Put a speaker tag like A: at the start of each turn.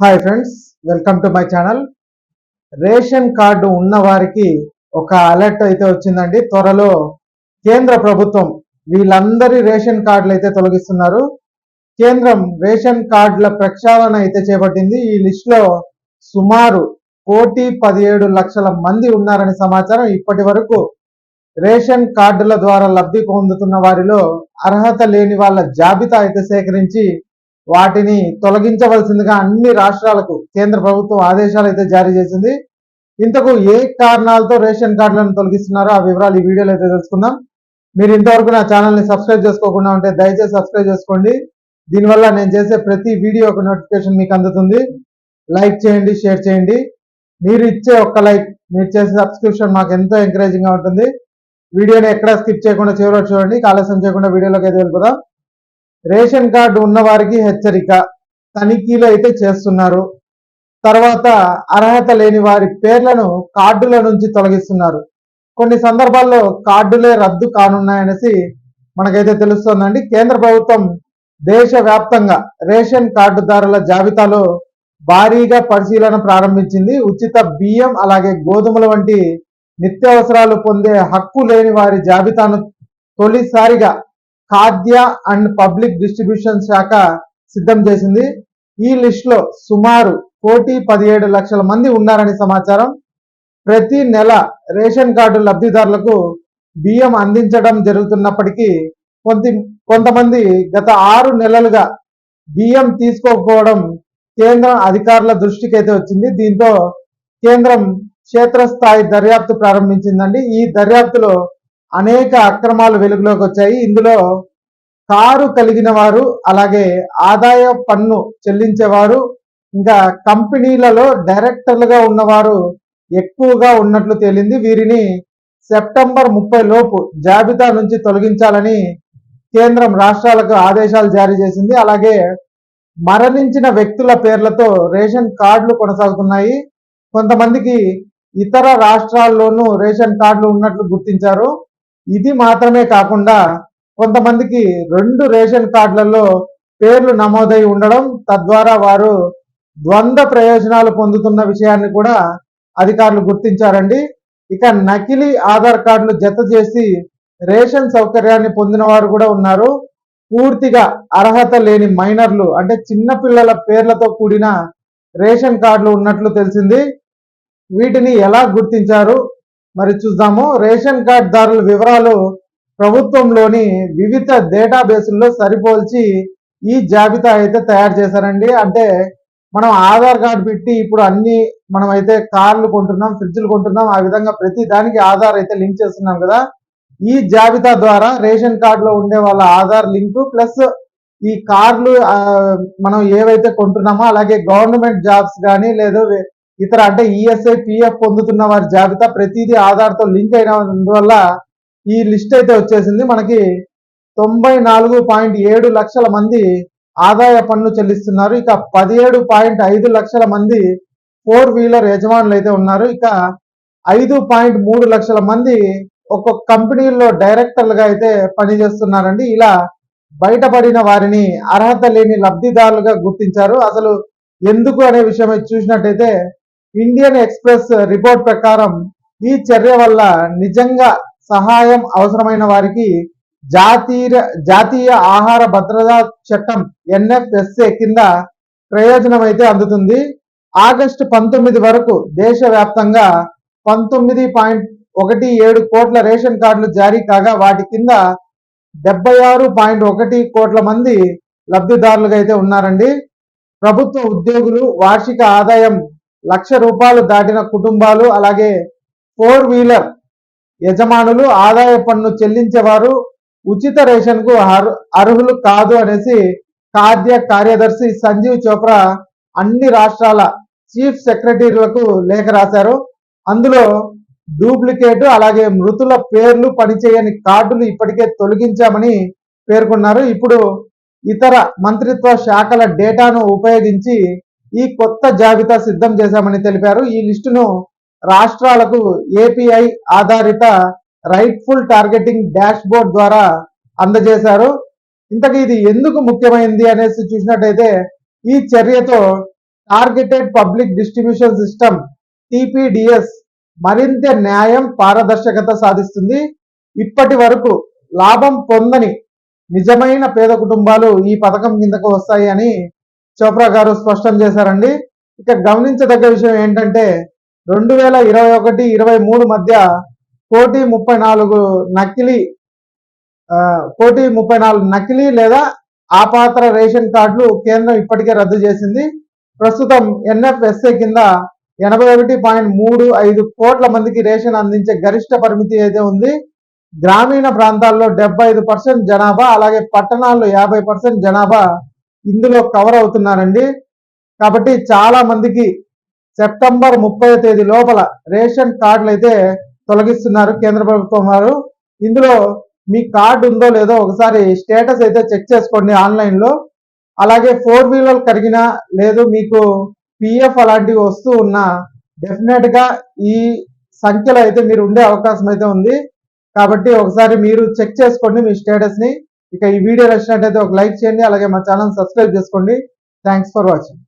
A: Hi friends welcome to my channel ration card ఉన్న వారికి ఒక అలర్ట్ అయితే వచ్చిందండి. త్వరలో కేంద్ర ప్రభుత్వం వీళ్ళందరి రేషన్ కార్డులు అయితే తొలగిస్తున్నారు. కేంద్రం రేషన్ కార్డుల ప్రక్షాళన అయితే చేపట్టింది. ఈ లిస్టులో సుమారు కోటి పదిహేడు లక్షల మంది ఉన్నారని సమాచారం ఇప్పటి వరకు రేషన్ కార్డుల ద్వారా లబ్ధి పొందుతున్న వారిలో అర్హత లేని వాళ్ళ జాబితా అయితే సేకరించి వాటిని తొలగించవలసిందిగా అన్ని రాష్ట్రాలకు కేంద్ర ప్రభుత్వం ఆదేశాలు అయితే జారీ చేసింది. ఇంతకు ఏ కారణాలతో రేషన్ కార్డులను తొలగిస్తున్నారో ఆ వివరాలు ఈ వీడియోలో అయితే తెలుసుకుందాం. మీరు ఇంతవరకు నా ఛానల్ని సబ్స్క్రైబ్ చేసుకోకుండా ఉంటే దయచేసి సబ్స్క్రైబ్ చేసుకోండి. దీనివల్ల నేను చేసే ప్రతి వీడియో ఒక నోటిఫికేషన్ మీకు అందుతుంది. లైక్ చేయండి షేర్ చేయండి. మీరు ఇచ్చే ఒక్క లైక్ మీరు చేసే సబ్స్క్రిప్షన్ మాకు ఎంతో ఎంకరేజింగ్గా ఉంటుంది. వీడియోని ఎక్కడా స్కిప్ చేయకుండా చివరి చూడండి. ఆలస్యం చేయకుండా వీడియోలోకి అయితే వెళ్ళిపోదాం. రేషన్ కార్డు ఉన్నవారికి హెచ్చరిక తనిఖీలు అయితే చేస్తున్నారు. తర్వాత అర్హత లేని వారి పేర్లను కార్డుల నుంచి తొలగిస్తున్నారు. కొన్ని సందర్భాల్లో కార్డులే రద్దు కానున్నాయనేసి మనకైతే తెలుస్తోందండి. కేంద్ర ప్రభుత్వం దేశవ్యాప్తంగా రేషన్ కార్డుదారుల జాబితాలో భారీగా పరిశీలన ప్రారంభించింది. ఉచిత బియ్యం అలాగే గోధుమల వంటి నిత్యావసరాలు పొందే హక్కు లేని వారి జాబితాను తొలిసారిగా ఖాద్య అండ్ పబ్లిక్ డిస్ట్రిబ్యూషన్ శాఖ సిద్ధం చేసింది. ఈ లిస్ట్లో సుమారు కోటి పదిహేడు లక్షల మంది ఉన్నారని సమాచారం. ప్రతి నెల రేషన్ కార్డు లబ్ధిదారులకు బియ్యం అందించడం జరుగుతున్నప్పటికీ కొంత కొంతమంది గత ఆరు నెలలుగా బియ్యం తీసుకోకపోవడం కేంద్రం అధికారుల దృష్టికి అయితే వచ్చింది. దీంతో కేంద్రం క్షేత్రస్థాయి దర్యాప్తు ప్రారంభించిందండి. ఈ దర్యాప్తులో అనేక అక్రమాలు వెలుగులోకి వచ్చాయి. ఇందులో కారు కలిగిన వారు అలాగే ఆదాయ పన్ను చెల్లించేవారు ఇంకా కంపెనీలలో డైరెక్టర్లుగా ఉన్నవారు ఎక్కువగా ఉన్నట్లు తేలింది. వీరిని సెప్టెంబర్ ముప్పై లోపు జాబితా నుంచి తొలగించాలని కేంద్రం రాష్ట్రాలకు ఆదేశాలు జారీ చేసింది. అలాగే మరణించిన వ్యక్తుల పేర్లతో రేషన్ కార్డులు కొనసాగుతున్నాయి. కొంతమందికి ఇతర రాష్ట్రాల్లోనూ రేషన్ కార్డులు ఉన్నట్లు గుర్తించారు. ఇది మాత్రమే కాకుండా కొంతమందికి రెండు రేషన్ కార్డులలో పేర్లు నమోదై ఉండడం తద్వారా వారు ద్వంద్వ ప్రయోజనాలు పొందుతున్న విషయాన్ని కూడా అధికారులు గుర్తించారండి. ఇక నకిలీ ఆధార్ కార్డులు జత చేసి రేషన్ సౌకర్యాన్ని పొందిన వారు కూడా ఉన్నారు. పూర్తిగా అర్హత లేని మైనర్లు అంటే చిన్న పిల్లల పేర్లతో కూడిన రేషన్ కార్డులు ఉన్నట్లు తెలిసింది. వీటిని ఎలా గుర్తించారు? మరి చూద్దాము. రేషన్ కార్డుదారుల వివరాలు ప్రభుత్వంలోని వివిధ డేటాబేసుల్లో సరిపోల్చి ఈ జాబితా అయితే తయారు చేశారండి. అంటే మనం ఆధార్ కార్డు పెట్టి ఇప్పుడు అన్ని మనం అయితే కార్లు కొంటున్నాం ఫ్రిడ్జ్లు కొంటున్నాం ఆ విధంగా ప్రతి దానికి ఆధార్ అయితే లింక్ చేస్తున్నాం కదా. ఈ జాబితా ద్వారా రేషన్ కార్డులో ఉండే వాళ్ళ ఆధార్ లింక్ ప్లస్ ఈ కార్లు మనం ఏవైతే కొంటున్నామో అలాగే గవర్నమెంట్ జాబ్స్ కానీ లేదా ఇతర అంటే ఈఎస్ఐ పిఎఫ్ పొందుతున్న వారి జాబితా ప్రతిదీ ఆధార్తో లింక్ అయినందువల్ల ఈ లిస్ట్ అయితే వచ్చేసింది. మనకి తొంభై నాలుగు పాయింట్ ఏడు లక్షల మంది ఆదాయ పన్ను చెల్లిస్తున్నారు. ఇక పదిహేడు పాయింట్ ఐదు లక్షల మంది ఫోర్ వీలర్ యజమానులు అయితే ఉన్నారు. ఇక ఐదు పాయింట్ మూడు లక్షల మంది ఒక్కొక్క కంపెనీల్లో డైరెక్టర్లుగా అయితే పనిచేస్తున్నారండి. ఇలా బయటపడిన వారిని అర్హత లేని లబ్ధిదారులుగా గుర్తించారు. అసలు ఎందుకు అనే విషయం అయితే చూసినట్టయితే ఇండియన్ ఎక్స్ప్రెస్ రిపోర్ట్ ప్రకారం ఈ చర్య వల్ల నిజంగా సహాయం అవసరమైన వారికి జాతీయ జాతీయ ఆహార భద్రతా చట్టం ఎన్ఎఫ్ఎస్ఏ కింద ప్రయోజనం అయితే అందుతుంది. ఆగస్టు పంతొమ్మిది వరకు దేశవ్యాప్తంగా పంతొమ్మిది పాయింట్ ఒకటి ఏడు కోట్ల రేషన్ కార్డులు జారీ కాగా వాటి కింద డెబ్బై ఆరు పాయింట్ ఒకటి కోట్ల మంది లబ్ధిదారులుగా అయితే ఉన్నారండి. ప్రభుత్వ ఉద్యోగులు వార్షిక ఆదాయం లక్ష రూపాయలు దాటిన కుటుంబాలు అలాగే ఫోర్ వీలర్ యజమానులు ఆదాయ పన్ను చెల్లించేవారు ఉచిత రేషన్కు అర్హులు కాదు అనేసి ఖాద్య కార్యదర్శి సంజీవ్ చోప్రా అన్ని రాష్ట్రాల చీఫ్ సెక్రటరీలకు లేఖ రాశారు. అందులో డూప్లికేట్ అలాగే మృతుల పేర్లు పనిచేయని కార్డులు ఇప్పటికే తొలగించామని పేర్కొన్నారు. ఇప్పుడు ఇతర మంత్రిత్వ శాఖల డేటాను ఉపయోగించి ఈ కొత్త జాబితా సిద్ధం చేశామని తెలిపారు. ఈ లిస్టును రాష్ట్రాలకు ఏపీఐ ఆధారిత రైట్ఫుల్ టార్గెటింగ్ డాష్ బోర్డ్ ద్వారా అందజేశారు. ఇంతకీ ఇది ఎందుకు ముఖ్యమైంది అనేసి చూసినట్టయితే ఈ చర్యతో targeted public distribution system TPDS మరింత న్యాయం పారదర్శకత సాధిస్తుంది. ఇప్పటి వరకు లాభం పొందని నిజమైన పేద కుటుంబాలు ఈ పథకం కిందకు వస్తాయి అని చోప్రా గారు స్పష్టం చేశారండి. ఇక గమనించదగ్గ విషయం ఏంటంటే రెండు వేల ఇరవై ఒకటి ఇరవై మూడు మధ్య కోటి ముప్పై నాలుగు నకిలీ కోటి ముప్పై నాలుగు నకిలీ లేదా ఆపాత్ర రేషన్ కార్డులు కేంద్రం ఇప్పటికే రద్దు చేసింది. ప్రస్తుతం ఎన్ఎఫ్ఎస్ఏ కింద ఎనభై ఒకటి పాయింట్ మూడు ఐదు కోట్ల మందికి రేషన్ అందించే గరిష్ట పరిమితి అయితే ఉంది గ్రామీణ ప్రాంతాల్లో డెబ్బై ఐదు పర్సెంట్ జనాభా అలాగే పట్టణాల్లో యాభై పర్సెంట్ జనాభా ఇందులో కవర్ అవుతున్నారండి. కాబట్టి చాలా మందికి సెప్టెంబర్ ముప్పై తేదీ లోపల రేషన్ కార్డులు అయితే తొలగిస్తున్నారు కేంద్ర ప్రభుత్వం వారు. ఇందులో మీ కార్డు ఉందో లేదో ఒకసారి స్టేటస్ అయితే చెక్ చేసుకోండి ఆన్లైన్లో. అలాగే ఫోర్ వీలర్ కరిగినా లేదు మీకు పిఎఫ్ అలాంటివి వస్తూ ఉన్నా డెఫినెట్గా ఈ సంఖ్యలో అయితే మీరు ఉండే అవకాశం అయితే ఉంది. కాబట్టి ఒకసారి మీరు చెక్ చేసుకోండి మీ స్టేటస్ని. ఇక ఈ వీడియో నచ్చినట్టయితే ఒక లైక్ చేయండి అలాగే మా ఛానల్ సబ్స్క్రైబ్ చేసుకోండి. Thanks for watching